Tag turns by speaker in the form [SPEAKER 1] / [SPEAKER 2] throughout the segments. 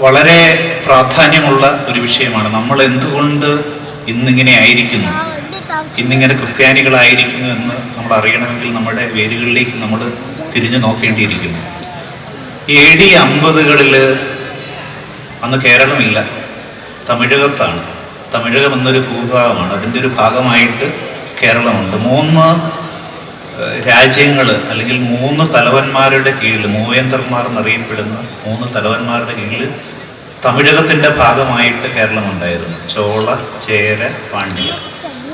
[SPEAKER 1] വളരെ പ്രാധാന്യമുള്ള ഒരു വിഷയമാണ്. നമ്മൾ എന്തുകൊണ്ട് ഇന്നിങ്ങനെ ആയിരിക്കുന്നു? ഇന്നിങ്ങനെ ക്രിസ്ത്യാനികളായിരിക്കുന്നു എന്ന് നമ്മൾ അറിയണമെങ്കിൽ നമ്മുടെ വേരുകളിലേക്ക് നമ്മൾ തിരിഞ്ഞു നോക്കേണ്ടിയിരിക്കുന്നു. എ ഡി അമ്പതുകളിൽ അന്ന് കേരളമില്ല. തമിഴകത്താണ്. തമിഴകം എന്നൊരു ഭൂഭാഗമാണ്. അതിന്റെ ഒരു ഭാഗമായിട്ട് കേരളമുണ്ട്. മൂന്ന് രാജ്യങ്ങൾ അല്ലെങ്കിൽ മൂന്ന് തലവന്മാരുടെ കീഴിൽ മൂവേന്ദ്രന്മാർ എന്നറിയപ്പെടുന്ന മൂന്ന് തലവന്മാരുടെ കീഴിൽ തമിഴകത്തിന്റെ ഭാഗമായിട്ട് കേരളം ഉണ്ടായിരുന്നു. ചോള ചേര പാണ്ഡ്യ.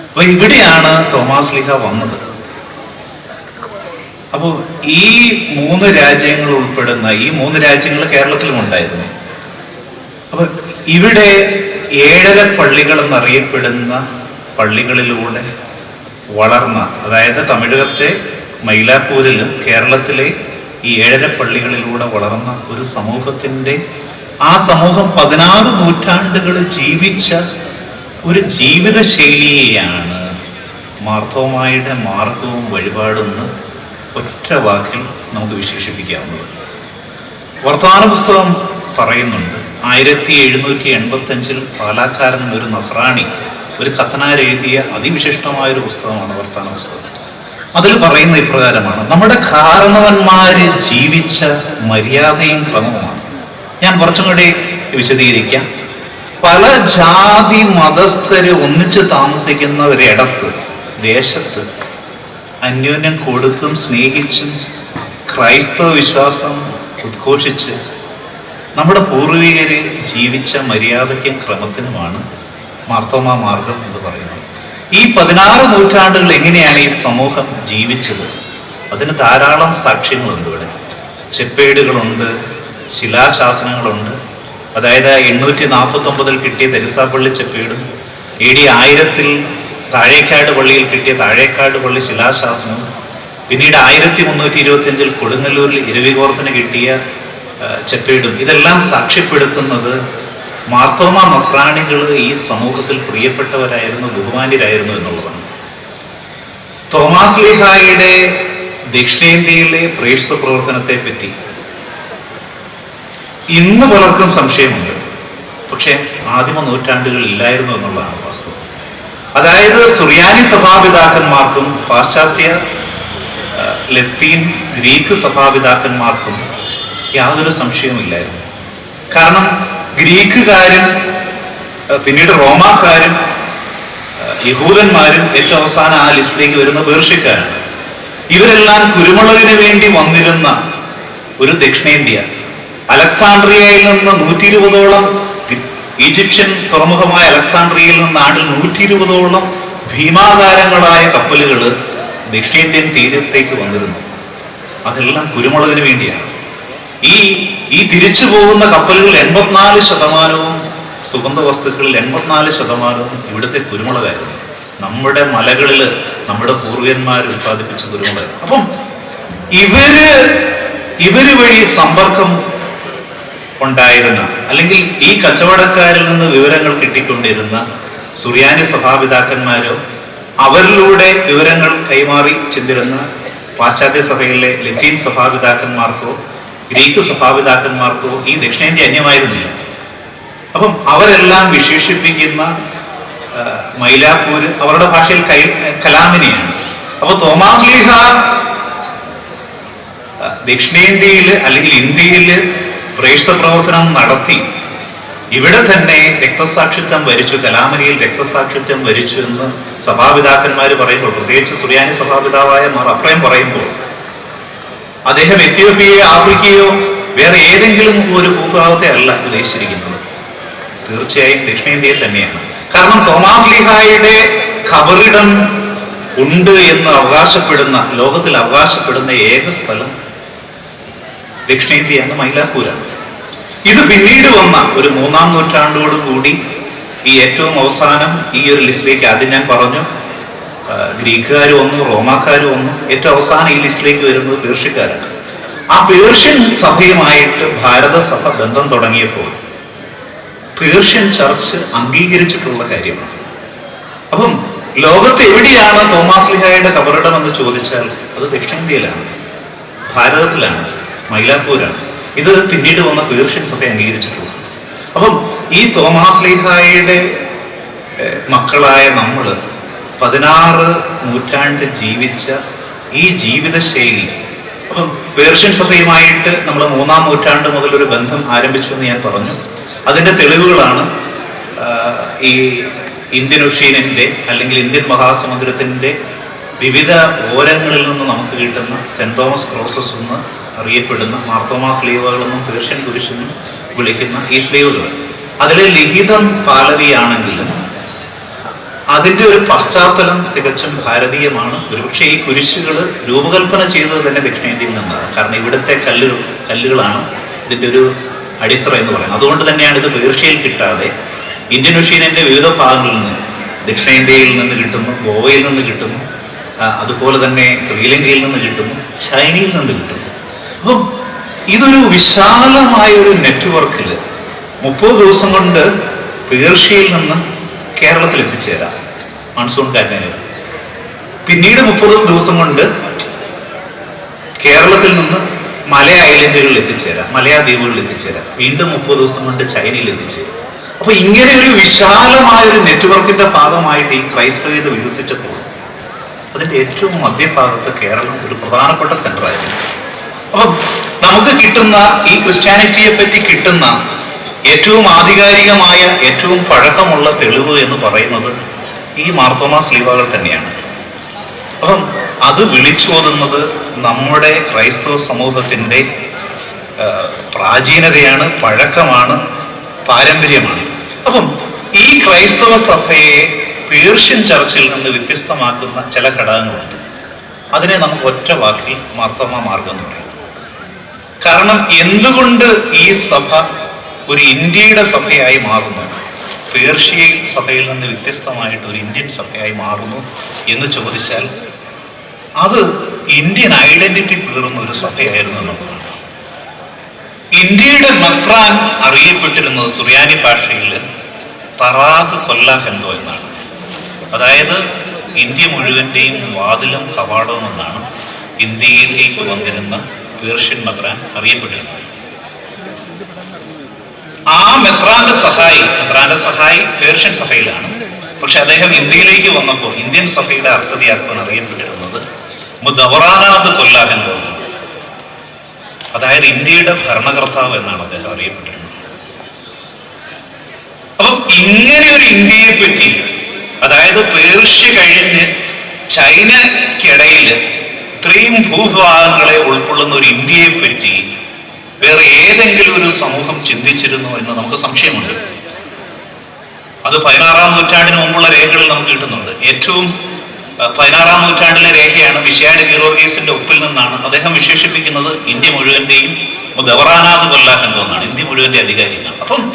[SPEAKER 1] അപ്പൊ ഇവിടെയാണ് തോമാസ് ലിഹ വന്നത്. അപ്പോൾ ഈ മൂന്ന് രാജ്യങ്ങൾ ഉൾപ്പെടുന്ന ഈ മൂന്ന് രാജ്യങ്ങൾ കേരളത്തിലും ഉണ്ടായിരുന്നു. അപ്പൊ ഇവിടെ ഏഴര പള്ളികൾ എന്നറിയപ്പെടുന്ന പള്ളികളിലൂടെ വളർന്ന അതായത് തമിഴകത്തെ മൈലാപ്പൂരിൽ കേരളത്തിലെ ഈ ഏഴര പള്ളികളിലൂടെ വളർന്ന ഒരു സമൂഹത്തിന്റെ ആ സമൂഹം പതിനാറ് നൂറ്റാണ്ടുകൾ ജീവിച്ച ഒരു ജീവിത ശൈലിയെയാണ് മാർത്തോമായുടെ മാർഗവും വഴിപാടെന്ന് ഒറ്റ വാക്കിൽ നമുക്ക് വിശേഷിപ്പിക്കാവുന്നത്. വർത്തമാന പുസ്തകം പറയുന്നുണ്ട്. ആയിരത്തി എഴുന്നൂറ്റി എൺപത്തി അഞ്ചിൽ പാലാക്കാരൻ ഒരു നസ്രാണി ഒരു കത്തനാർ എഴുതിയ അതിവിശിഷ്ടമായ ഒരു പുസ്തകമാണ് വർത്തമാന പുസ്തകം. അതിൽ പറയുന്ന ഇപ്രകാരമാണ് നമ്മുടെ കാരണവന്മാര് ജീവിച്ച മര്യാദയും ക്രമവുമാണ്. ഞാൻ കുറച്ചും കൂടി വിശദീകരിക്കാം. പല ജാതി മതസ്ഥര് ഒന്നിച്ച് താമസിക്കുന്ന ഒരിടത്ത് ദേശത്ത് അന്യോന്യം കൊടുത്തും സ്നേഹിച്ചും ക്രൈസ്തവ വിശ്വാസം ഉദ്ഘോഷിച്ച് നമ്മുടെ പൂർവികര് ജീവിച്ച മര്യാദയ്ക്കും ക്രമത്തിനുമാണ് മാർത്തോമ മാർഗം എന്ന് പറയുന്നത്. ഈ പതിനാറ് നൂറ്റാണ്ടുകൾ എങ്ങനെയാണ് ഈ സമൂഹം ജീവിച്ചത്? അതിന് ധാരാളം സാക്ഷ്യങ്ങളുണ്ട് ഇവിടെ. ചെപ്പേടുകളുണ്ട് ശിലാശാസനങ്ങളുണ്ട്. അതായത് എണ്ണൂറ്റി നാൽപ്പത്തി ഒമ്പതിൽ കിട്ടിയ തെരസാപ്പള്ളി ചെപ്പേടും എ ഡി ആയിരത്തിൽ താഴേക്കാട് പള്ളിയിൽ കിട്ടിയ താഴേക്കാട് പള്ളി ശിലാശാസനവും പിന്നീട് ആയിരത്തി മുന്നൂറ്റി ഇരുപത്തി അഞ്ചിൽ കൊടുങ്ങല്ലൂരിൽ ഇരവികോർത്തിന് കിട്ടിയ ചെപ്പേടും. ഇതെല്ലാം സാക്ഷ്യപ്പെടുത്തുന്നത് മാർത്തോമ നസ്രാണികൾ ഈ സമൂഹത്തിൽ പ്രിയപ്പെട്ടവരായിരുന്നു ബഹുമാന്യരായിരുന്നു എന്നുള്ളതാണ്. തോമാസ് ലിഹായുടെ ദക്ഷിണേന്ത്യയിലെ പ്രേക്ഷിത പ്രവർത്തനത്തെ പറ്റി ഇന്ന് പലർക്കും സംശയമുണ്ട്. പക്ഷെ ആദിമ നൂറ്റാണ്ടുകളിൽ ഇല്ലായിരുന്നു എന്നുള്ളതാണ് വാസ്തവം. അതായത് സുറിയാനി സഭാപിതാക്കന്മാർക്കും പാശ്ചാത്യ ലത്തീൻ ഗ്രീക്ക് സഭാപിതാക്കന്മാർക്കും യാതൊരു സംശയവുമില്ലായിരുന്നു. കാരണം ഗ്രീക്കുകാരും പിന്നീട് റോമാക്കാരും യഹൂദന്മാരും ഏറ്റവും അവസാനം ആ ലിസ്റ്റിലേക്ക് വരുന്ന പേർഷ്യക്കാരാണ്. ഇവരെല്ലാം കുരുമുളകിന് വേണ്ടി വന്നിരുന്ന ഒരു ദക്ഷിണേന്ത്യ. അലക്സാണ്ട്രിയയിൽ നിന്ന് നൂറ്റി ഇരുപതോളം ഈജിപ്ഷ്യൻ തുറമുഖമായ അലക്സാണ്ട്രിയയിൽ നിന്ന് നാട്ടിൽ നൂറ്റി ഇരുപതോളം ഭീമാകാരങ്ങളായ കപ്പലുകൾ ദക്ഷിണേന്ത്യൻ തീരത്തേക്ക് വന്നിരുന്നു. അതെല്ലാം കുരുമുളകിന് വേണ്ടിയാണ്. ഈ ഈ തിരിച്ചു പോകുന്ന കപ്പലുകൾ എൺപത്തിനാല് ശതമാനവും സുഗന്ധ വസ്തുക്കളിൽ എൺപത്തിനാല് ശതമാനവും ഇവിടുത്തെ കുരുമുളകായിരുന്നു. നമ്മുടെ മലകളിൽ നമ്മുടെ പൂർവികന്മാർ ഉത്പാദിപ്പിച്ച കുരുമുളക് അപ്പം ഇവർ ഇവർ വഴി സമ്പർക്കം ഉണ്ടായിരുന്ന അല്ലെങ്കിൽ ഈ കച്ചവടക്കാരിൽ നിന്ന് വിവരങ്ങൾ കിട്ടിക്കൊണ്ടിരുന്ന സുറിയാനി സഭാപിതാക്കന്മാരോ അവരിലൂടെ വിവരങ്ങൾ കൈമാറി ചെന്നിരുന്ന പാശ്ചാത്യ സഭയിലെ ലത്തീൻ സഭാപിതാക്കന്മാർക്കോ ഗ്രീക്ക് സഭാപിതാക്കന്മാർക്കോ ഈ ദക്ഷിണേന്ത്യ അന്യമായിരുന്നില്ല. അപ്പം അവരെല്ലാം വിശേഷിപ്പിക്കുന്ന മൈലാപ്പൂര് അവരുടെ ഭാഷയിൽ കൈ കലാമിനെയാണ്. അപ്പൊ തോമാസ് ലീഹ ദക്ഷിണേന്ത്യയിൽ അല്ലെങ്കിൽ ഇന്ത്യയിൽ പ്രേക്ഷിത പ്രവർത്തനം നടത്തി. ഇവിടെ തന്നെ രക്തസാക്ഷിത്വം വരിച്ചു കലാമനിയിൽ രക്തസാക്ഷിത്വം വരിച്ചു എന്ന് സഭാപിതാക്കന്മാർ പറയുമ്പോൾ പ്രത്യേകിച്ച് സുറിയാനി സഭാപിതാവായ മാർ അപ്രയം പറയുമ്പോൾ അദ്ദേഹം എത്യോപ്യയോ ആഫ്രിക്കയോ വേറെ ഏതെങ്കിലും ഒരു ഭൂഭാഗത്തെ അല്ല ഉദ്ദേശിച്ചിരിക്കുന്നത്. തീർച്ചയായും ദക്ഷിണേന്ത്യയിൽ തന്നെയാണ്. കാരണം തോമാസ് ലിഹായുടെ ഖബറിടം ഉണ്ട് എന്ന് അവകാശപ്പെടുന്ന ലോകത്തിൽ അവകാശപ്പെടുന്ന ഏക സ്ഥലം ദക്ഷിണേന്ത്യയാണ് മൈലാപ്പൂരാണ്. ഇത് പിന്നീട് വന്ന ഒരു മൂന്നാം നൂറ്റാണ്ടോടുകൂടി ഈ ഏറ്റവും അവസാനം ഈ ഒരു ലിസ്റ്റിലേക്ക് ആദ്യം ഞാൻ പറഞ്ഞു. ഗ്രീക്കുകാർ വന്നു റോമാക്കാർ വന്നു ഏറ്റവും അവസാനം ഈ ലിസ്റ്റിലേക്ക് വരുന്നത് പേർഷ്യക്കാരാണ്. ആ പേർഷ്യൻ സഭയുമായിട്ട് ഭാരത സഭ ബന്ധം തുടങ്ങിയപ്പോൾ പേർഷ്യൻ ചർച്ച് അംഗീകരിച്ചിട്ടുള്ള കാര്യമാണ്. അപ്പം ലോകത്ത് എവിടെയാണ് തോമാസ് ലിഹായുടെ കബറിടം എന്ന് ചോദിച്ചാൽ അത് ദക്ഷിണേന്ത്യയിലാണ് ഭാരതത്തിലാണ് മൈലാപ്പൂരാണ്. ഇത് പിന്നീട് വന്ന പേർഷ്യൻ സഭ അംഗീകരിച്ചിട്ടുള്ളത് അപ്പം ഈ തോമാസ് ലിഹായുടെ മക്കളായ നമ്മൾ പതിനാറ് നൂറ്റാണ്ട് ജീവിച്ച ഈ ജീവിതശൈലി. അപ്പം പേർഷ്യൻ സഭയുമായിട്ട് നമ്മൾ മൂന്നാം നൂറ്റാണ്ട് മുതൽ ഒരു ബന്ധം ആരംഭിച്ചു എന്ന് ഞാൻ പറഞ്ഞു. അതിന്റെ തെളിവുകളാണ് ഈ ഇന്ത്യൻ ഒഷീനിന്റെ അല്ലെങ്കിൽ ഇന്ത്യൻ മഹാസമുദ്രത്തിന്റെ വിവിധ ഓരങ്ങളിൽ നിന്ന് നമുക്ക് കിട്ടുന്ന സെന്റ് തോമസ് ക്രോസസ് എന്ന് അറിയപ്പെടുന്ന മാർത്തോമാ സ്ലീവുകളെന്നും പേർഷ്യൻ കുരിശെന്നും വിളിക്കുന്ന ഈ സ്ലീവുകൾ. അതിലെ ലിഖിതം പാലവിയാണെങ്കിലും അതിന്റെ ഒരു പശ്ചാത്തലം തികച്ചും ഭാരതീയമാണ്. ഒരുപക്ഷെ ഈ കുരിശുകൾ രൂപകൽപ്പന ചെയ്തത് തന്നെ ദക്ഷിണേന്ത്യയിൽ നിന്നാണ്. കാരണം ഇവിടുത്തെ കല്ലുകൾ കല്ലുകളാണ് ഇതിന്റെ ഒരു അടിത്തറ എന്ന് പറയുന്നത്. അതുകൊണ്ട് തന്നെയാണ് ഇത് പേർഷ്യയിൽ കിട്ടാതെ ഇന്ത്യൻ ഒഷീനിന്റെ വിവിധ ഭാഗങ്ങളിൽ നിന്ന് ദക്ഷിണേന്ത്യയിൽ നിന്ന് കിട്ടുന്നു ഗോവയിൽ നിന്ന് കിട്ടുന്നു അതുപോലെ തന്നെ ശ്രീലങ്കയിൽ നിന്ന് കിട്ടുന്നു ചൈനയിൽ നിന്ന് കിട്ടുന്നു. അപ്പം ഇതൊരു വിശാലമായ ഒരു നെറ്റ്വർക്കിൽ മുപ്പത് ദിവസം കൊണ്ട് പേർഷ്യയിൽ നിന്ന് കേരളത്തിൽ എത്തിച്ചേരാം. മൺസൂൺ കാറ്റിന് പിന്നീട് മുപ്പത് ദിവസം കൊണ്ട് കേരളത്തിൽ നിന്ന് മലയ ഐലൻഡുകളിൽ എത്തിച്ചേരാം. മലയാ ദ്വീപുകളിൽ എത്തിച്ചേരാം. വീണ്ടും മുപ്പത് ദിവസം കൊണ്ട് ചൈനയിൽ എത്തിച്ചേരും. അപ്പൊ ഇങ്ങനെ ഒരു വിശാലമായ ഒരു നെറ്റ്വർക്കിന്റെ ഭാഗമായിട്ട് ഈ ക്രൈസ്തവ്യത വികസിച്ചപ്പോൾ അതിന്റെ ഏറ്റവും മധ്യഭാഗത്ത് കേരളം ഒരു പ്രധാനപ്പെട്ട സെന്റർ ആയിരുന്നു. അപ്പൊ നമുക്ക് കിട്ടുന്ന ഈ ക്രിസ്ത്യാനിറ്റിയെ പറ്റി കിട്ടുന്ന ഏറ്റവും ആധികാരികമായ ഏറ്റവും പഴക്കമുള്ള തെളിവ് എന്ന് പറയുന്നത് ഈ മാർത്തോമാ സ്ലീവകൾ തന്നെയാണ്. അപ്പം അത് വിളിച്ചോതുന്നത് നമ്മുടെ ക്രൈസ്തവ സമൂഹത്തിന്റെ പ്രാചീനതയാണ് പഴക്കമാണ് പാരമ്പര്യമാണ്. അപ്പം ഈ ക്രൈസ്തവ സഭയെ പേർഷ്യൻ ചർച്ചിൽ നിന്ന് വ്യത്യസ്തമാക്കുന്ന ചില ഘടകങ്ങളുണ്ട്. അതിനെ നമുക്ക് ഒറ്റ വാക്കിൽ മാർത്തോമ മാർഗം എന്ന് പറയാം. കാരണം എന്തുകൊണ്ട് ഈ സഭ ഒരു ഇന്ത്യയുടെ സഭയായി മാറുന്നു? പേർഷ്യൻ സഭയിൽ നിന്ന് വ്യത്യസ്തമായിട്ട് ഒരു ഇന്ത്യൻ സഭയായി മാറുന്നു എന്ന് ചോദിച്ചാൽ അത് ഇന്ത്യൻ ഐഡന്റിറ്റി പേറുന്ന ഒരു സഭയായിരുന്നു എന്നുള്ളതാണ്. ഇന്ത്യയുടെ മക്രാൻ അറിയപ്പെട്ടിരുന്നത് സുറിയാനി ഭാഷയിൽ തറാത് കൊല്ലാഹെന്തോ എന്നാണ്. അതായത് ഇന്ത്യ മുഴുവന്റെയും വാതിലും കവാടവും എന്നാണ് ഇന്ത്യയിലേക്ക് വന്നിരുന്ന പേർഷ്യൻ മക്രാൻ അറിയപ്പെട്ടിരുന്നത്. ആ മെത്രാന്റെ സഹായി മെത്രാന്റെ സഹായി പേർഷ്യൻ സഭയിലാണ്. പക്ഷെ അദ്ദേഹം ഇന്ത്യയിലേക്ക് വന്നപ്പോൾ ഇന്ത്യൻ സഭയുടെ അർത്ഥതയാക്കുവാൻ അറിയപ്പെട്ടിരുന്നത് മുദവറാനാഥ് കൊല്ലാഹൻ തോന്നുന്നു അതായത് ഇന്ത്യയുടെ ഭരണകർത്താവ് എന്നാണ് അദ്ദേഹം അറിയപ്പെട്ടിരുന്നത്. അപ്പം ഇങ്ങനെ ഒരു ഇന്ത്യയെ പറ്റി അതായത് പേർഷ്യ കഴിഞ്ഞ് ചൈനക്കിടയിൽ ഇത്രയും ഭൂഭാഗങ്ങളെ ഉൾക്കൊള്ളുന്ന ഒരു ഇന്ത്യയെ പറ്റി വേറെ ഏതെങ്കിലും ഒരു സമൂഹം ചിന്തിച്ചിരുന്നു എന്ന് നമുക്ക് സംശയമുണ്ട്. അത് പതിനാറാം നൂറ്റാണ്ടിന് മുമ്പുള്ള രേഖകളിൽ നമുക്ക് കിട്ടുന്നുണ്ട്. ഏറ്റവും പതിനാറാം നൂറ്റാണ്ടിലെ രേഖയാണ് വിഷയാട് ഗീറോർഗീസിന്റെ ഒപ്പിൽ നിന്നാണ് അദ്ദേഹം വിശേഷിപ്പിക്കുന്നത് ഇന്ത്യ മുഴുവന്റെയും ദവറാനാഥ് കൊല്ലാഹൻ എന്നാണ് ഇന്ത്യ മുഴുവന്റെ അധികാരിയാണ്. അപ്പം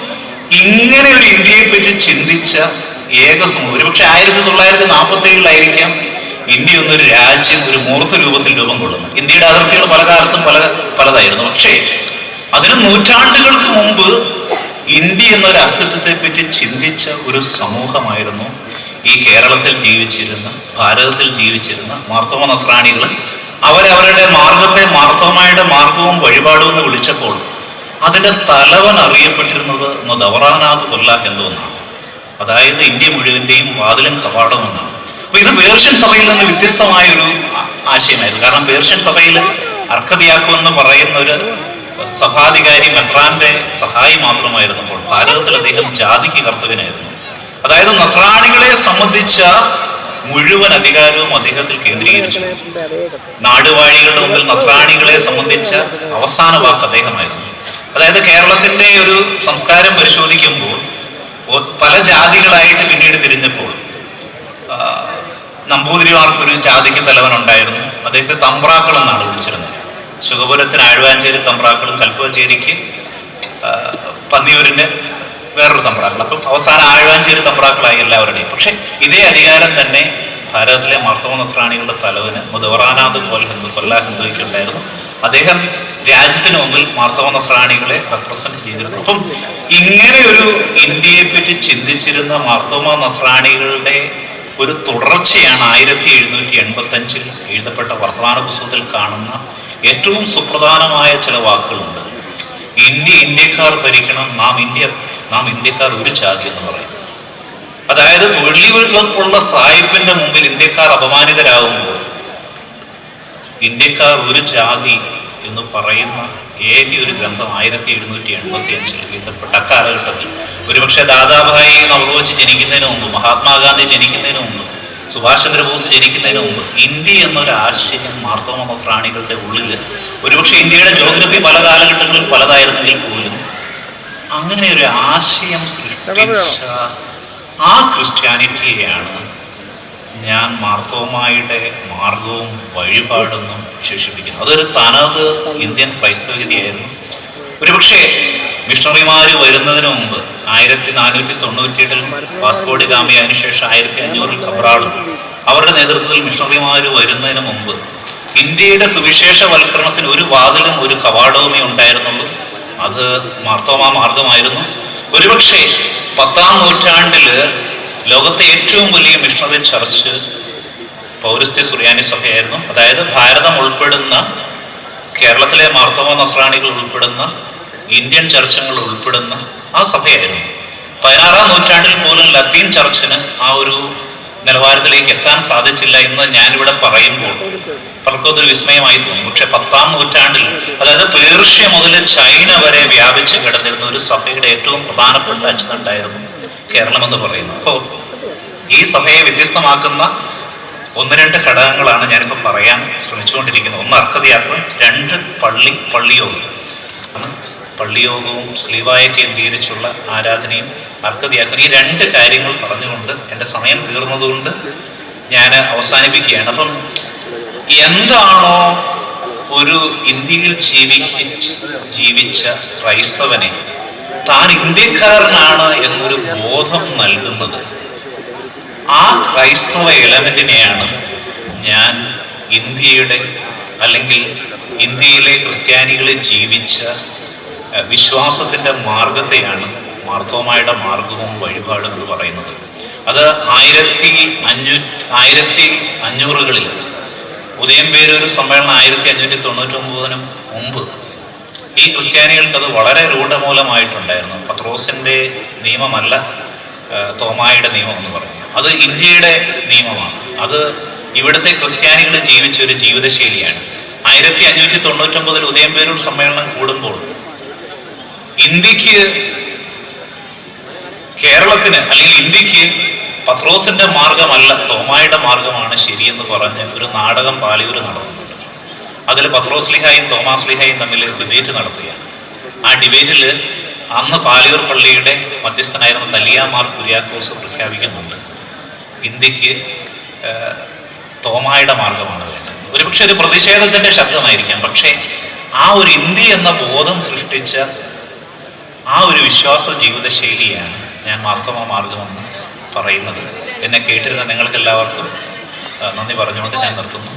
[SPEAKER 1] ഇങ്ങനെ ഒരു ഇന്ത്യയെ പറ്റി ചിന്തിച്ച ഏക സമൂഹം ഒരുപക്ഷെ ആയിരത്തി തൊള്ളായിരത്തി നാൽപ്പത്തി ഏഴിലായിരിക്കാം ഇന്ത്യ എന്നൊരു രാജ്യം ഒരു മൂർത്ത രൂപത്തിൽ രൂപം കൊള്ളുന്നത്. ഇന്ത്യയുടെ അതിർത്തികൾ പല കാലത്തും പല പലതായിരുന്നു. പക്ഷേ അതിന് നൂറ്റാണ്ടുകൾക്ക് മുമ്പ് ഇന്ത്യ എന്നൊരു അസ്തിത്വത്തെ പറ്റി ചിന്തിച്ച ഒരു സമൂഹമായിരുന്നു ഈ കേരളത്തിൽ ജീവിച്ചിരുന്ന ഭാരതത്തിൽ ജീവിച്ചിരുന്ന മാർത്തോമ നസ്രാണികൾ അവരവരുടെ മാർഗത്തെ മാർത്തോമായുടെ മാർഗവും വഴിപാടും എന്ന് വിളിച്ചപ്പോൾ അതിന്റെ തലവൻ അറിയപ്പെട്ടിരുന്നത് ദവറാനാഥ് കൊല്ലാഹ് എന്തോന്നാണ് അതായത് ഇന്ത്യ മുഴുവന്റെയും വാതിലും കവാടം എന്നാണ്. അപ്പൊ ഇത് പേർഷ്യൻ സഭയിൽ നിന്ന് വ്യത്യസ്തമായ ഒരു ആശയമായിരുന്നു. കാരണം പേർഷ്യൻ സഭയിൽ അർഹതയാക്കുമെന്ന് പറയുന്ന ഒരു സഭാധികാരി മെട്രാന്റെ സഹായി മാത്രമായിരുന്നപ്പോൾ ഭാരതത്തിൽ അദ്ദേഹം ജാതിക്ക് കർത്തവ്യനായിരുന്നു. അതായത് നസ്രാണികളെ സംബന്ധിച്ച മുഴുവൻ അധികാരവും അദ്ദേഹത്തിൽ കേന്ദ്രീകരിച്ചു. നാടുവാഴികളുടെ മുമ്പിൽ നസ്രാണികളെ സംബന്ധിച്ച അവസാന വാക്ക് അദ്ദേഹമായിരുന്നു. അതായത് കേരളത്തിന്റെ ഒരു സംസ്കാരം പരിശോധിക്കുമ്പോൾ പല ജാതികളായിട്ട് പിന്നീട് തിരിഞ്ഞപ്പോൾ നമ്പൂതിരിമാർക്കൊരു ജാതിക്ക് തലവൻ ഉണ്ടായിരുന്നു അദ്ദേഹത്തെ തമ്പ്രാക്കൾ എന്നാണ് വിളിച്ചിരുന്നത്. സുഖപുരത്തിന് ആഴ്വാഞ്ചേരി തമ്പ്രാക്കളും കൽപ്പകച്ചേരിക്ക് ആ, പന്നിയൂരിന്റെ വേറൊരു തമ്പ്രാക്കൾ. അപ്പം അവസാനം ആഴ്വാഞ്ചേരി തമ്പ്രാക്കളായി എല്ലാവരുടെയും. പക്ഷെ ഇതേ അധികാരം തന്നെ ഭാരതത്തിലെ മാർത്തവ നസ്രാണികളുടെ തലവന് മുതവറാനാഥ് കോൽ ഹിന്ദു കൊല്ലാ ഹിന്ദുക്കുണ്ടായിരുന്നു അദ്ദേഹം രാജ്യത്തിന് മുമ്പിൽ മാർത്തവ നസ്രാണികളെ റെപ്രസെന്റ് ചെയ്തിരുന്നു. അപ്പം ഇങ്ങനെ ഒരു ഇന്ത്യയെ പറ്റി ചിന്തിച്ചിരുന്ന മാർത്തോമ നസ്രാണികളുടെ ഒരു തുടർച്ചയാണ് ആയിരത്തി എഴുന്നൂറ്റി എൺപത്തി അഞ്ചിൽ എഴുതപ്പെട്ട വർത്തമാന പുസ്തകത്തിൽ കാണുന്ന ഏറ്റവും സുപ്രധാനമായ ചില വാക്കുകളുണ്ട്. ഇന്ത്യ ഇന്ത്യക്കാർ ഭരിക്കണം നാം ഇന്ത്യ നാം ഇന്ത്യക്കാർ ഒരു ചാതി എന്ന് പറയും. അതായത് തൊഴിലുറപ്പുള്ള സായിപ്പിന്റെ മുമ്പിൽ ഇന്ത്യക്കാർ അപമാനിതരാകുമ്പോൾ ഇന്ത്യക്കാർ ഒരു ജാതി എന്ന് പറയുന്ന ഏക ഒരു ഗ്രന്ഥം ആയിരത്തി എഴുന്നൂറ്റി എൺപത്തി അഞ്ചിൽ എഴുതപ്പെട്ട കാലഘട്ടത്തിൽ. ഒരുപക്ഷെ ദാദാഭായി നവറോച്ച് ജനിക്കുന്നതിന് മുമ്പ് മഹാത്മാഗാന്ധി ജനിക്കുന്നതിന് മുമ്പ് സുഭാഷ് ചന്ദ്രബോസ് ജനിക്കുന്നതിന് മുമ്പ് ഇന്ത്യ എന്നൊരു ആശയം മാർത്തോമ മസ്രാണികളുടെ ഉള്ളിൽ ഒരുപക്ഷെ ഇന്ത്യയുടെ ജോഗ്രഫി പല കാലഘട്ടങ്ങളിൽ പലതായിരുന്നെങ്കിൽ പോലും അങ്ങനെ ഒരു ആശയം സൃഷ്ടിച്ച ആ ക്രിസ്ത്യാനിറ്റിയെയാണ് ഞാൻ മാർത്തോമായുടെ മാർഗവും വഴിപാടെന്നും വിശേഷിപ്പിക്കുന്നത്. അതൊരു തനത് ഇന്ത്യൻ ക്രൈസ്തവഗതിയായിരുന്നു ഒരുപക്ഷെ മിഷണറിമാർ വരുന്നതിന് മുമ്പ് ആയിരത്തി നാനൂറ്റി തൊണ്ണൂറ്റി എട്ടിൽ വാസ്കോഡി ഗാമി അതിനുശേഷം ആയിരത്തി അഞ്ഞൂറിൽ കബ്രാളും. അവരുടെ നേതൃത്വത്തിൽ മിഷണറിമാർ വരുന്നതിന് മുമ്പ് ഇന്ത്യയുടെ സുവിശേഷവൽക്കരണത്തിന് ഒരു വാതിലും ഒരു കവാടവുമേ ഉണ്ടായിരുന്നുള്ളൂ. അത് മാർത്തോമാ മാർഗമായിരുന്നു. ഒരുപക്ഷെ പത്താം നൂറ്റാണ്ടിൽ ലോകത്തെ ഏറ്റവും വലിയ മിഷണറി ചർച്ച് പൗരസ്ത്യ സുറിയാനി സഭയായിരുന്നു. അതായത് ഭാരതം ഉൾപ്പെടുന്ന കേരളത്തിലെ മാർത്തോമ നസ്രാണികൾ ഉൾപ്പെടുന്ന ഇന്ത്യൻ ചർച്ചകൾ ഉൾപ്പെടുന്ന ആ സഭയായിരുന്നു. പതിനാറാം നൂറ്റാണ്ടിൽ പോലും ലത്തീൻ ചർച്ചിന് ആ ഒരു നിലവാരത്തിലേക്ക് എത്താൻ സാധിച്ചില്ല എന്ന് ഞാനിവിടെ പറയുമ്പോൾ പലർക്കും അതൊരു വിസ്മയമായി തോന്നും. പക്ഷെ പത്താം നൂറ്റാണ്ടിൽ അതായത് പേർഷ്യ മുതൽ ചൈന വരെ വ്യാപിച്ച് കിടന്നിരുന്ന ഒരു സഭയുടെ ഏറ്റവും പ്രധാനപ്പെട്ട അച്ചുതണ്ടായിരുന്നു കേരളം എന്ന് പറയുന്നത്. അപ്പോൾ ഈ സഭയെ വ്യത്യസ്തമാക്കുന്ന ഒന്ന് രണ്ട് ഘടകങ്ങളാണ് ഞാനിപ്പോൾ പറയാൻ ശ്രമിച്ചുകൊണ്ടിരിക്കുന്നത്. ഒന്ന് അർക്കതയാത്ര രണ്ട് പള്ളി പള്ളിയോഗം ആണ് പള്ളിയോഗവും സ്ലീവായറ്റി അംഗീകരിച്ചുള്ള ആരാധനയും അർക്കതയാക്കുന്ന ഈ രണ്ട് കാര്യങ്ങൾ പറഞ്ഞുകൊണ്ട് എന്റെ സമയം തീർന്നതുകൊണ്ട് ഞാൻ അവസാനിപ്പിക്കുകയാണ്. അപ്പം എന്താണോ ഒരു ഇന്ത്യയിൽ ജീവിക്ക ജീവിച്ച ക്രൈസ്തവനെ താൻ ഇന്ത്യക്കാരനാണ് എന്നൊരു ബോധം നൽകുന്നത്. ആ ക്രൈസ്തവ എലമെന്റിനെയാണ് ഞാൻ ഇന്ത്യയുടെ അല്ലെങ്കിൽ ഇന്ത്യയിലെ ക്രിസ്ത്യാനികളെ ജീവിച്ച അഹ്, വിശ്വാസത്തിന്റെ മാർഗത്തെയാണ് മാർത്തോമായുടെ മാർഗവും വഴിപാടും എന്ന് പറയുന്നത്. അത് ആയിരത്തി അഞ്ഞൂ ആയിരത്തി അഞ്ഞൂറുകളിൽ. ഉദയം പേരൊരു സമ്മേളനം ആയിരത്തി അഞ്ഞൂറ്റി തൊണ്ണൂറ്റി ഒമ്പതിനും മുമ്പ്. ഈ ക്രിസ്ത്യാനികൾക്ക് അത് വളരെ രൂഢമൂലമായിട്ടുണ്ടായിരുന്നു. പത്രോസിന്റെ നിയമമല്ല തോമായുടെ നിയമം എന്ന് പറയുന്നത്. അത് ഇന്ത്യയുടെ നിയമമാണ്. അത് ഇവിടുത്തെ ക്രിസ്ത്യാനികൾ ജീവിച്ച ഒരു ജീവിതശൈലിയാണ്. ആയിരത്തി അഞ്ഞൂറ്റി തൊണ്ണൂറ്റൊമ്പതിൽ ഉദയംപേരൂർ സമ്മേളനം കൂടുമ്പോൾ ഇന്ത്യയ്ക്ക് കേരളത്തിന് അല്ലെങ്കിൽ ഇന്ത്യയ്ക്ക് പത്രോസിന്റെ മാർഗമല്ല തോമായുടെ മാർഗമാണ് ശരിയെന്ന് പറഞ്ഞ് ഒരു നാടകം പാലിയൂർ നടത്തുന്നുണ്ട്. അതിൽ പത്രോസ് ലിഹായും തോമാസ് ലിഹായും തമ്മിൽ ഡിബേറ്റ് നടത്തുകയാണ്. ആ ഡിബേറ്റിൽ അന്ന് പാലിയൂർ പള്ളിയുടെ മധ്യസ്ഥനായിരുന്ന തലിയാമാർ കുര്യാക്കോസ് പ്രഖ്യാപിക്കുന്നുണ്ട് ഇന്ത്യയ്ക്ക് തോമായുടെ മാർഗമാണ് വേണ്ടത്. ഒരുപക്ഷെ ഒരു പ്രതിഷേധത്തിന്റെ ശബ്ദമായിരിക്കാം പക്ഷേ ആ ഒരു ഇന്ത്യ എന്ന ബോധം സൃഷ്ടിച്ച ആ ഒരു വിശ്വാസ ജീവിതശൈലിയാണ് ഞാൻ മാർത്തമ മാർഗമെന്ന് പറയുന്നത്. എന്നെ കേട്ടിരുന്ന നിങ്ങൾക്ക് എല്ലാവർക്കും നന്ദി പറഞ്ഞുകൊണ്ട് ഞാൻ നിർത്തുന്നു.